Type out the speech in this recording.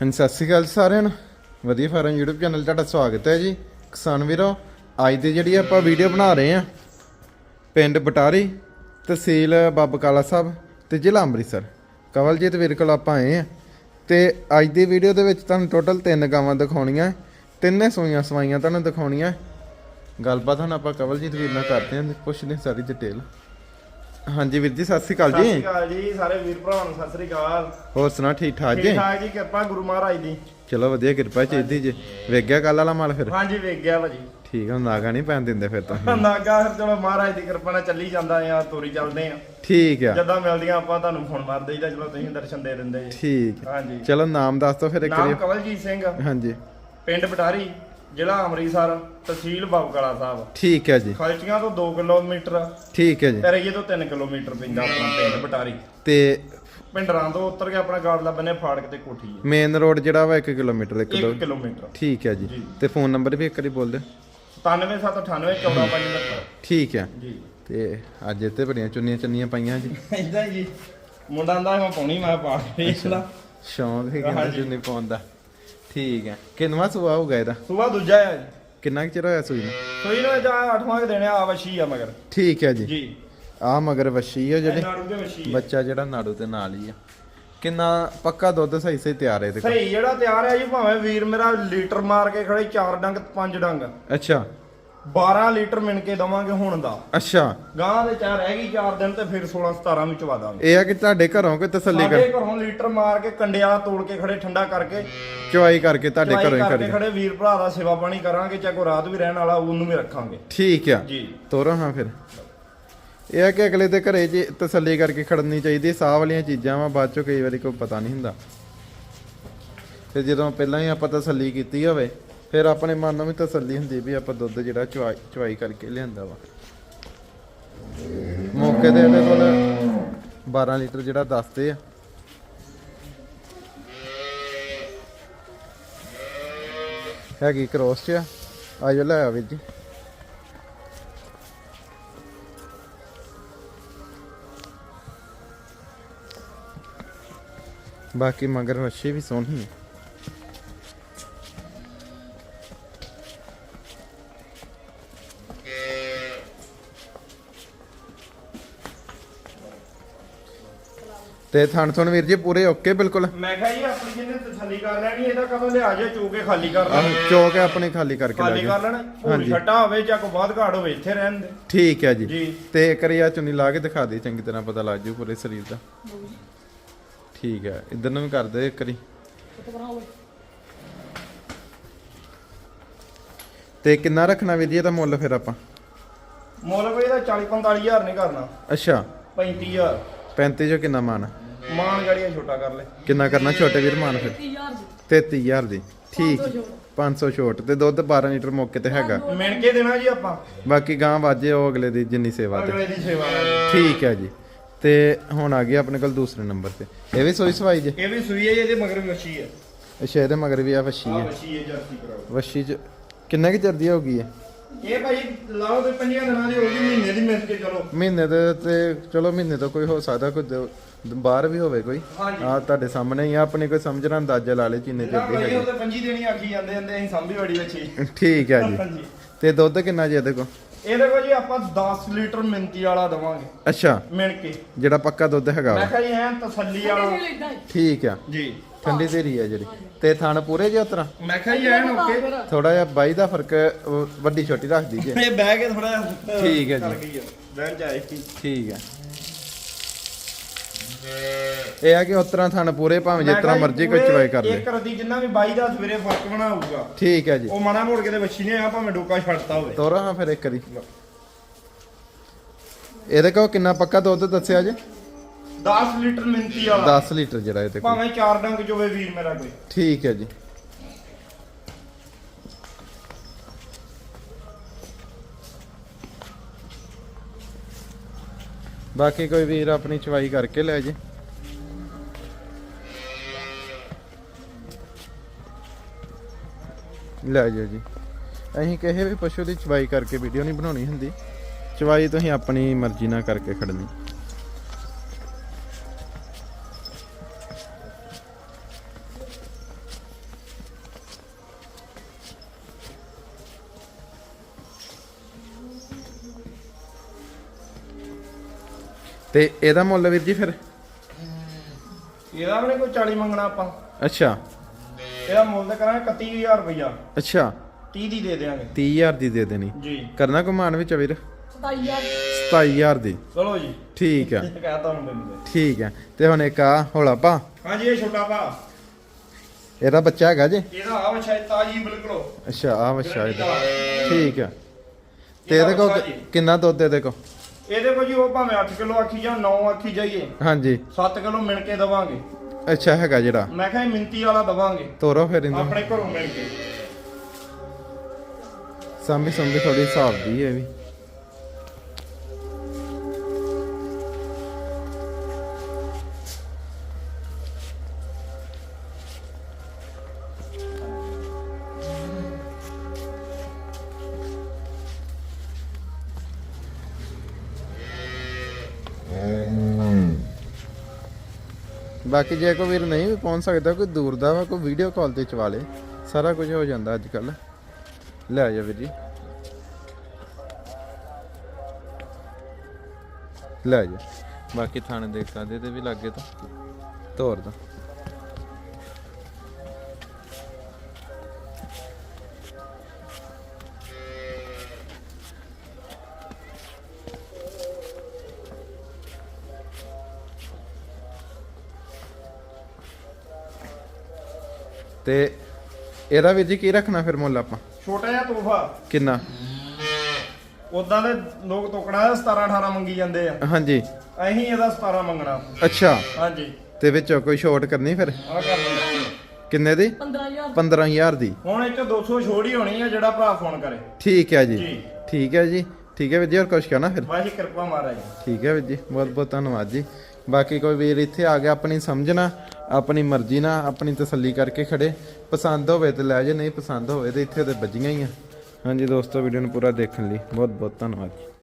ਹਾਂਜੀ, ਸਤਿ ਸ਼੍ਰੀ ਅਕਾਲ ਜੀ ਸਾਰਿਆਂ ਨੂੰ। ਵਧੀਆ ਫਾਰਮ YouTube ਚੈਨਲ ਤੁਹਾਡਾ ਸਵਾਗਤ ਹੈ ਜੀ। ਕਿਸਾਨ ਵੀਰੋ, ਅੱਜ ਦੀ ਜਿਹੜੀ ਆਪਾਂ ਵੀਡੀਓ ਬਣਾ ਰਹੇ ਆ ਪਿੰਡ ਬਟਾਰੀ ਤਹਿਸੀਲ ਬਾਬਾ ਕਾਲਾ ਸਾਹਿਬ ਤੇ ਜ਼ਿਲ੍ਹਾ ਅੰਮ੍ਰਿਤਸਰ। ਕਵਲਜੀਤ ਵੀਰ ਕੋਲ ਆਪਾਂ ਆਏ ਆ ਤੇ ਅੱਜ ਦੀ ਵੀਡੀਓ ਦੇ ਵਿੱਚ ਤੁਹਾਨੂੰ ਟੋਟਲ ਤਿੰਨ ਗਾਵਾਂ ਦਿਖਾਉਣੀਆਂ, ਤਿੰਨੇ ਸੂਈਆਂ ਸਵਾਈਆਂ ਤੁਹਾਨੂੰ ਦਿਖਾਉਣੀਆਂ। ਗੱਲਬਾਤ ਹੁਣ ਆਪਾਂ ਕਵਲਜੀਤ ਵੀਰ ਨਾਲ ਕਰਦੇ ਹਾਂ, ਪੁੱਛਦੇ ਹਾਂ ਸਾਰੀ ਡਿਟੇਲ ਹਾਂਜੀ ਵੀਰ ਜੀ ਸਤਿ ਸ਼੍ਰੀ ਅਕਾਲ ਸਤਿ ਸ਼੍ਰੀ ਜੀ ਅਕਾਲ ਜੀ ਸਾਰੇ ਵੀਰ ਭਰਾਵਾਂ ਨੂੰ ਸਤਿ ਸ਼੍ਰੀ ਅਕਾਲ। ਹੋਰ ਸੁਣਾ ਠੀਕ ਠਾਕ ਜੀ? ਠੀਕ ਠਾਕ ਜੀ ਕਿਰਪਾ ਗੁਰੂ ਮਹਾਰਾਜ ਦੀ। ਚਲੋ ਵਧੀਆ ਕਿਰਪਾ ਚਾਹੀਦੀ ਜੀ। ਵੇਖ ਗਿਆ ਕੱਲ ਵਾਲਾ ਮਾਲ ਫਿਰ? ਹਾਂਜੀ ਵੇਖ ਗਿਆ ਭਾਜੀ। ਠੀਕ ਆ ਨਾਗਾ ਨਹੀਂ ਪੈਣ ਦਿੰਦੇ ਫਿਰ ਤਾਂ। ਨਾਗਾ ਫਿਰ ਚਲੋ ਮਹਾਰਾਜ ਦੀ ਕਿਰਪਾ ਨਾਲ ਚੱਲੀ ਜਾਂਦਾ ਆ ਤੋਰੀ ਚੱਲਦੇ ਆ। ਠੀਕ ਆ। ਜਦਾਂ ਮਿਲਦੀਆਂ ਆਪਾਂ ਤੁਹਾਨੂੰ ਫੋਨ ਮਾਰ ਦੇਈਦਾ ਚਲੋ ਤੁਸੀਂ ਦਰਸ਼ਨ ਦੇ ਦਿੰਦੇ ਜੀ। ਠੀਕ। ਹਾਂਜੀ। ਚਲੋ ਨਾਮ ਦੱਸ ਦੋ ਫਿਰ ਇੱਕ ਨਾਮ ਵਾਰੀ। ਕਵਲਜੀਤ ਸਿੰਘ। ਹਾਂਜੀ। ਪਿੰਡ ਬਟਾਰੀ। ਜ਼ਿਲ੍ਹਾ ਅੰਮ੍ਰਿਤਸਰ ਤਹਿਸੀਲ ਬਾਬੂਗੜਾ ਸਾਹਿਬ। ਠੀਕ ਹੈ ਜੀ। ਖਲਚੀਆਂ ਤੋਂ 2 ਕਿਲੋਮੀਟਰ ਠੀਕ ਹੈ ਜੀ। ਕਰਈਏ ਤੋਂ 3 ਕਿਲੋਮੀਟਰ ਪੈਂਦਾ ਆਪਣਾ ਪਿੰਡ ਬਟਾਰੀ। ਤੇ ਪਿੰਡਰਾਂ ਤੋਂ ਉੱਤਰ ਕੇ ਆਪਣਾ ਗਾੜਲਾ ਬੰਨੇ ਫਾੜਕ ਤੇ ਕੋਠੀ ਹੈ। ਮੇਨ ਰੋਡ ਜਿਹੜਾ ਵਾ 1 ਕਿਲੋਮੀਟਰ ਇੱਕ ਦੋ 1 ਕਿਲੋਮੀਟਰ। ਠੀਕ ਹੈ ਜੀ। ਤੇ ਫੋਨ ਨੰਬਰ ਵੀ ਇੱਕ ਵਾਰੀ ਬੋਲ ਦਿਓ। 9798 1459 ਠੀਕ ਹੈ। ਜੀ। ਤੇ ਅੱਜ ਇੱਥੇ ਬੜੀਆਂ ਚੁੰਨੀਆਂ ਚੰਨੀਆਂ ਪਾਈਆਂ ਜੀ। ਇਦਾਂ ਜੀ। ਮੁੰਡਾ ਦਾ ਮੈਂ ਪਾਉਣੀ ਮੈਂ ਪਾ ਵੇਖ ਲਾ। ਸ਼ੌਂਕ ਹੈ ਕਹਿੰਦਾ ਹਾਂਜੀ। ਚੁੰਨੀ ਪਾਉਣ ਦਾ। ਠੀਕ ਹੈ। ਕਿੰਨਵਾ ਸੁਆ ਹੋਊਗਾ ਇਹਦਾ? ਸੁਬਾ ਦੂਜਾ ਆ ਜੀ। ਕਿੰਨਾ ਕੁ ਚਿਰ ਹੋਇਆ ਸੂਈ ਨੂੰ? ਸੋਈ ਨੂੰ ਇਹਦਾ ਅੱਠਵਾਂ ਕੁ ਦੇਣੇ ਆ ਵਸ਼ੀ ਆ ਮਗਰ। ਠੀਕ ਹੈ ਜੀ। ਜੀ। ਆ ਮਗਰ ਵਸ਼ੀ ਆ ਜਿਹੜੇ। ਨਾੜੂ ਦੇ ਵਸ਼ੀ ਆ। ਬੱਚਾ ਜਿਹੜਾ ਨਾੜੂ ਤੇ ਨਾਲ ਹੀ ਆ। ਕਿੰਨਾ ਪੱਕਾ ਦੁੱਧ ਸਹੀ ਸਹੀ ਤਿਆਰ ਹੈ ਇਹਦੇ ਕੋਲ? ਸਹੀ ਜਿਹੜਾ ਤਿਆਰ ਆ ਜੀ ਭਾਵੇਂ ਵੀਰ ਮੇਰਾ ਲੀਟਰ ਮਾਰ ਕੇ ਖੜੇ 4 ਡੰਗ 5 ਡੰਗ। ਅੱਛਾ। 12 ਲੀਟਰ ਮਿਣ ਕੇ ਦਵਾਂਗੇ ਹੁਣ ਦਾ। ਅੱਛਾ। ਗਾਂ ਦੇ ਚਾਰ ਰਹਿ ਗਈ 4 ਦਿਨ ਤੇ ਫਿਰ 16 17 ਵਿੱਚ ਵਾ ਦਾਂਗੇ। ਇਹ ਆ ਕਿ ਤੁਹਾਡੇ ਘਰੋਂ ਕੋਈ ਤਸੱਲੀ ਸਾਡੇ ਕਰ ਘਰੋਂ ਲੀਟਰ ਮਾਰ ਕੇ ਕੰਡਿਆ ਤੋੜ ਕੇ ਖੜੇ ਠੰਡਾ ਕਰਕੇ ਚੁਆਈ ਕਰਕੇ ਤੁਹਾਡੇ ਚੁਆਈ ਘਰੋਂ ਹੀ ਕਰਕੇ ਕਰੀ ਖੜੇ ਵੀਰ ਭਰਾ ਦਾ ਸੇਵਾ ਪਾਣੀ ਕਰਾਂਗੇ ਚਾਹੇ ਕੋ ਰਾਤ ਵੀ ਰਹਿਣ ਵਾਲਾ ਉਹਨੂੰ ਵੀ ਰੱਖਾਂਗੇ। ਠੀਕ ਆ। ਜੀ। ਤੋਰੋ ਹਾਂ ਫਿਰ। ਇਹ ਆ ਕਿ ਅਗਲੇ ਦੇ ਘਰੇ ਜੀ ਤਸੱਲੀ ਕਰਕੇ ਖੜਨੀ ਚਾਹੀਦੀ ਸਾਹ ਵਾਲੀਆਂ ਚੀਜ਼ਾਂ ਵਾ ਬਾਅਦ ਚੋਂ ਕਈ ਵਾਰੀ ਕੋਈ ਪਤਾ ਨਹੀਂ ਹੁੰਦਾ। ਤੇ ਜਦੋਂ ਪਹਿਲਾਂ ਹੀ ਆਪਾਂ ਤਸੱਲੀ ਕੀਤੀ ਹੋਵੇ ਫਿਰ ਆਪਣੇ ਮਨ ਨੂੰ ਵੀ ਤਸੱਲੀ ਹੁੰਦੀ ਵੀ ਆਪਾਂ ਦੁੱਧ ਜਿਹੜਾ ਚੁਆਈ ਚੁਆਈ ਕਰਕੇ ਲਿਆਂਦਾ ਵਾ। ਮੌਕੇ ਤੇ ਇਹਦੇ ਕੋਲ 12 ਲੀਟਰ ਜਿਹੜਾ ਦੱਸਦੇ ਆ। ਹੈਗੀ ਕ੍ਰੋਸ ਚ ਆ। ਆਜੋ ਲੈ ਆ ਵੀਰ ਜੀ। ਬਾਕੀ ਮਗਰ ਵੱਛੀ ਵੀ ਸੋਹਣੀ ਹੈ ਤੇ ਥਣ ਥਣ ਵੀਰ ਜੀ ਪੂਰੇ ਓਕੇ ਬਿਲਕੁਲ। ਮੈਂ ਕਿਹਾ ਜੀ ਆਪਣੀ ਜਿਹਨੇ ਤਸੱਲੀ ਕਰ ਲੈਣੀ ਇਹਦਾ ਕਦੋਂ ਲਿਆ ਜੇ ਚੋ ਕੇ ਖਾਲੀ ਕਰ ਆਹ ਲੈਣਾ ਚੌਕ ਹੈ ਆਪਣੀ ਖਾਲੀ ਕਰਕੇ ਲੈ ਖਾਲੀ ਕਰ ਜਾਓ ਲੈਣਾ ਹੋਰ ਹਾਂਜੀ। ਛੱਟਾ ਹੋਵੇ ਜਾਂ ਕੋ ਬਾਦ ਘਾੜ ਹੋਵੇ ਇੱਥੇ ਰਹਿਣ ਦੇ। ਠੀਕ ਹੈ ਜੀ। ਜੀ। ਤੇ ਕਰਿਆ ਚੁੰਨੀ ਲਾ ਕੇ ਦਿਖਾ ਦੇ ਚੰਗੀ ਤਰ੍ਹਾਂ ਪਤਾ ਲੱਗ ਜੂ ਪੂਰੇ ਸਰੀਰ ਦਾ। ਠੀਕ ਹੈ ਇਧਰ ਨੂੰ ਵੀ ਕਰ ਦੇ ਇੱਕ ਵਾਰੀ। ਤੇ ਕਿੰਨਾ ਰੱਖਣਾ ਵੀਰ ਜੀ ਇਹਦਾ ਮੁੱਲ ਫਿਰ ਆਪਾਂ? ਮੁੱਲ ਕੋਈ ਦਾ 40 45000 ਨਹੀਂ ਕਰਨਾ। ਅੱਛਾ। 35000 35 ਜੋ ਕਿੰਨਾ ਮਾਨ? ਮਾਨ ਗੜੀਆ ਛੋਟਾ ਕਰ ਲੈ। ਕਿੰਨਾ ਕਰਨਾ ਛੋਟੇ ਵੀਰ ਮਾਨ ਫਿਰ? 33000 ਦੀ। ਠੀਕ। 500 ਛੋਟ। ਤੇ ਦੁੱਧ 12 ਲੀਟਰ ਮੌਕੇ ਤੇ ਹੈਗਾ। ਮਿਣ ਕੇ ਦੇਣਾ ਜੀ ਆਪਾਂ। ਬਾਕੀ ਗਾਂ ਵਾਜੇ ਉਹ ਅਗਲੇ ਦੀ ਜਿੰਨੀ ਸੇਵਾ ਤੇ। ਅਗਲੇ ਦੀ ਸੇਵਾ। ਠੀਕ ਹੈ ਜੀ। ਤੇ ਹੁਣ ਆ ਗਿਆ ਆਪਣੇ ਕੋਲ ਦੂਸਰੇ ਨੰਬਰ ਤੇ। ਇਹ ਵੀ ਸੋਈ ਸਵਾਈ ਜੇ? ਇਹ ਵੀ ਸੂਈ ਹੈ ਜੀ, ਇਹਦੇ ਮਗਰ ਵੀ ਵਛੀ ਹੈ। ਅੱਛਾ ਇਹਦੇ ਮਗਰ ਵੀ ਆ ਵਸ਼ੀ ਆ ਹੈ। ਵਛੀ ਹੈ ਜਰਸੀ ਕਰਾਓ ਵਸ਼ੀ ਚ ਕਿੰਨੇ ਕਿ ਚਿਰ ਦੀ ਹੋ ਗਈ ਹੈ? ਇਹ ਭਾਈ ਲਾਓ ਤੇ ਪੰਜਾਂ ਦਿਨਾਂ ਦੀ ਹੋਊਗੀ ਮਹੀਨੇ ਦੀ ਮਿਲ ਕੇ ਚਲੋ। ਮਹੀਨੇ ਦੇ ਤੇ ਚਲੋ ਮਹੀਨੇ ਤੋਂ ਕੋਈ ਹੋ ਸਕਦਾ ਕੋਈ ਦੋ- ਬਾਹਰ ਵੀ ਹੋਵੇ ਕੋਈ। ਹਾਂਜੀ। ਆ ਤੁਹਾਡੇ ਸਾਹਮਣੇ ਹੀ ਆ ਆਪਣੇ ਕੋਈ ਸਮਝਣਾ ਅੰਦਾਜ਼ਾ ਲਾ ਲੇ ਚੀਨੇ ਨਾ ਚਿਰ ਦੀ ਭਾਈ ਉਹ ਹੈਗੀ। ਤੇ ਪੰਜੀ ਦੇਣੀ ਆਖੀ ਜਾਂਦੇ ਜਾਂਦੇ ਅਸੀਂ ਸੰਭੀ ਬੜੀ ਵਛੀ ਠੀਕ ਹੈ ਜੀ। ਹਾਂਜੀ। ਤੇ ਦੁੱਧ ਕਿੰਨਾ ਜੀ ਇਹਦੇ ਕੋਲ? ਇਹਦੇ ਕੋਲ ਜੀ ਆਪਾਂ 10 ਲੀਟਰ ਮਿੰਤੀ ਵਾਲਾ ਦਵਾਂਗੇ। ਅੱਛਾ। ਮਿਣ ਕੇ। ਜਿਹੜਾ ਪੱਕਾ ਦੁੱਧ ਹੈਗਾ ਮੈਂ ਵਾ ਕਿਹਾ ਜੀ ਐਨ ਤਸੱਲੀ ਵਾਲਾ। ਠੀਕ ਆ। ਜੀ। ਠੰਡੀ ਤੇਰੀ ਹੈ ਜਿਹੜੀ। ਤੇ ਥਣ ਪੂਰੇ ਜੇ ਉਤਰਾ? ਮੈਂ ਕਿਹਾ ਜੀ ਐਨ ਓਕੇ ਥੋੜਾ ਜਿਹਾ ਬਾਈ ਦਾ ਫ਼ਰਕ ਉਹ ਵੱਡੀ ਛੋਟੀ ਰੱਖ ਦੀਜੇ ਇਹ ਬਹਿ ਕੇ ਥੋੜਾ ਠੀਕ ਹੈ ਜੀ। ਬਹਿਣ ਸੀ। ਠੀਕ ਹੈ। ਇਹ ਆ ਕਿ ਉਤਰਾ ਥਣ ਪੂਰੇ ਭਾਵੇਂ ਜਿਸ ਤਰ੍ਹਾਂ ਮਰਜ਼ੀ ਕੋਈ ਚਵਾਈ ਕਰ ਲੈ। ਇੱਕ ਰਦੀ ਜਿੰਨਾ ਵੀ ਬਾਈ ਦਾ ਸਵੇਰੇ ਫ਼ਰਕ ਬਣਾਊਗਾ। ਠੀਕ ਹੈ ਜੀ। ਉਹ ਮਾਣਾ ਮੋੜ ਕੇ ਤੇ ਵੱਛੀ ਨੇ ਆ ਭਾਵੇਂ ਡੋਕਾ ਛੱਡਤਾ ਹੋਵੇ। ਤੋਰਾ ਹਾਂ ਫਿਰ ਇੱਕ ਵਾਰੀ। ਇਹਦੇ ਕੋਲ ਕਿੰਨਾ ਪੱਕਾ ਦੁੱਧ ਦੱਸਿਆ ਜੀ? 10 ਲੀਟਰ ਮਿੰਤੀ ਵਾਲਾ। 10 ਲੀਟਰ ਜਿਹੜਾ ਇਹਦੇ ਕੋਲ। ਭਾਵੇਂ ਚਾਰ ਡੰਗ ਚੋਵੇ ਵੀਰ ਮੇਰਾ ਕੋਈ। ਠੀਕ ਹੈ ਜੀ। ਬਾਕੀ ਕੋਈ ਵੀਰ ਆਪਣੀ ਚਵਾਈ ਕਰਕੇ ਲੈ ਜੇ। ਲੈ ਜਾਓ ਜੀ। ਅਸੀਂ ਕਿਸੇ ਵੀ ਪਸ਼ੂ ਦੀ ਚਵਾਈ ਕਰਕੇ ਵੀਡੀਓ ਨਹੀਂ ਬਣਾਉਣੀ ਹੁੰਦੀ। ਚਵਾਈ ਤੁਸੀਂ ਆਪਣੀ ਮਰਜ਼ੀ ਨਾਲ ਕਰਕੇ ਖੜਨੀ ਤੇ ਇਹਦਾ ਮੁੱਲ ਵੀਰ ਜੀ ਫਿਰ? ਇਹਦਾ ਵੀ ਨੀ ਕੋਈ 40 ਮੰਗਣਾ ਆਪਾਂ। ਅੱਛਾ। ਇਹਦਾ ਮੁੱਲ ਤਾਂ ਕਰਾਂਗੇ 31000 ਰੁਪਇਆ ਅੱਛਾ। 30 ਦੀ ਦੇ ਦੇਾਂਗੇ 30000 ਦੀ ਦੇ ਦੇਣੀ। ਜੀ। ਕਰਨਾ ਕਮਾਨ ਵਿੱਚ ਵੀਰ? 27000 27000 ਦੀ। ਚਲੋ ਜੀ। ਠੀਕ ਆ। ਕਹਤਾ ਹੁਣ ਮੈਨੂੰ ਠੀਕ ਆ। ਤੇ ਹੁਣ ਇੱਕ ਆ ਹੌਲਾ ਪਾ ਹਾਂਜੀ ਇਹ ਛੋਟਾ ਭਾ। ਇਹਦਾ ਬੱਚਾ ਹੈਗਾ ਜੇ? ਇਹਦਾ ਆ ਵਛਾਈ ਤਾਜੀ ਬਿਲਕੁਲ। ਅੱਛਾ ਆ ਬੱਚਾ ਇਹਦਾ। ਠੀਕ ਆ। ਤੇ ਇਹਦੇ ਕੋ। ਕਿੰਨਾ ਦੁੱਧ ਇਹਦੇ ਕੋ ਇਹਦੇ ਕੋਲ ਜੀ ਉਹ ਭਾਵੇਂ 8 ਕਿਲੋ ਆਖੀ ਜਾਂ 9 ਆਖੀ ਜਾਈਏ ਹਾਂਜੀ। 7 ਕਿਲੋ ਮਿਣ ਕੇ ਦਵਾਂਗੇ। ਅੱਛਾ ਹੈਗਾ ਜਿਹੜਾ। ਮੈਂ ਕਿਹਾ ਇਹ ਮਿੰਤੀ ਵਾਲਾ ਦਵਾਂਗੇ। ਤੋਰੋ ਫਿਰ ਇਹਨੂੰ। ਆਪਣੇ ਘਰੋਂ ਮਿਲ ਕੇ। ਸਾਂਭੀ ਸੰਭੀ ਥੋੜੀ ਹਿਸਾਬ ਦੀ ਹੈ ਵੀ। ਬਾਕੀ ਜੇ ਕੋਈ ਵੀਰ ਨਹੀਂ ਵੀ ਪਹੁੰਚ ਸਕਦਾ, ਕੋਈ ਦੂਰ ਦਾ ਵਾ, ਕੋਈ ਵੀਡੀਓ ਕਾਲ ਤੇ ਚਵਾ ਲੇ। ਸਾਰਾ ਕੁਝ ਹੋ ਜਾਂਦਾ ਅੱਜ ਕੱਲ ਲੈ ਜਾ ਵੀਰ ਜੀ। ਲੈ ਜਾ ਬਾਕੀ ਥਾਣੇ ਦੇਖ ਸਕਦੇ ਤੇ ਵੀ ਲੱਗੇ ਤਾਂ। ਤੋਰ ਦਾ। ਤੇ ਇਹਦਾ ਵੀਰ ਜੀ ਕੀ ਰੱਖਣਾ ਫਿਰ ਮੁੱਲ ਆਪਾਂ? ਛੋਟਾ ਜਿਹਾ ਤੋਹਫਾ। ਕਿੰਨਾ? ਉਦਾਂ ਦੇ ਲੋਕ ਟੋਕੜਾ 17 18 ਮੰਗੀ ਜਾਂਦੇ ਆ। ਹਾਂਜੀ। ਅਸੀਂ ਇਹਦਾ 17 ਮੰਗਣਾ। ਅੱਛਾ। ਹਾਂਜੀ। ਤੇ ਵਿੱਚੋਂ ਕੋਈ ਛੋਟ ਕਰਨੀ ਫਿਰ? ਆ ਕਰ ਲਓ। ਕਿੰਨੇ ਦੀ? 15000 15000 ਦੀ। ਹੁਣ ਇਹ ਚ 200 ਛੋੜ ਹੀ ਹੋਣੀ ਆ ਜਿਹੜਾ ਭਰਾ ਫੋਨ ਕਰੇ। ਠੀਕ ਹੈ ਜੀ। ਜੀ। ਠੀਕ ਹੈ ਜੀ। ਠੀਕ ਹੈ ਵੀਰ ਜੀ ਹੋਰ ਕੁਝ ਕਹਿਣਾ ਫਿਰ? ਵਾਹੀ ਕਿਰਪਾ ਮਹਾਰਾਜ ਠੀਕ ਹੈ ਵੀਰ ਜੀ। ਬਹੁਤ ਬਹੁਤ ਧੰਨਵਾਦ ਜੀ। ਬਾਕੀ ਕੋਈ ਵੀਰ ਇੱਥੇ ਆ ਗਿਆ, ਆਪਣੀ ਸਮਝਣਾ ਆਪਣੀ ਮਰਜ਼ੀ ਨਾਲ, ਆਪਣੀ ਤਸੱਲੀ ਕਰਕੇ ਖੜੇ। ਪਸੰਦ ਹੋਵੇ ਤੇ ਲੈ ਜੇ, ਨਹੀਂ ਪਸੰਦ ਹੋਵੇ ਤੇ ਇੱਥੇ ਤੇ ਵੱਜੀਆਂ ਹੀ ਆ। ਹਾਂਜੀ ਦੋਸਤੋ, ਵੀਡੀਓ ਨੂੰ ਪੂਰਾ ਦੇਖਣ ਲਈ ਬਹੁਤ ਬਹੁਤ ਧੰਨਵਾਦ।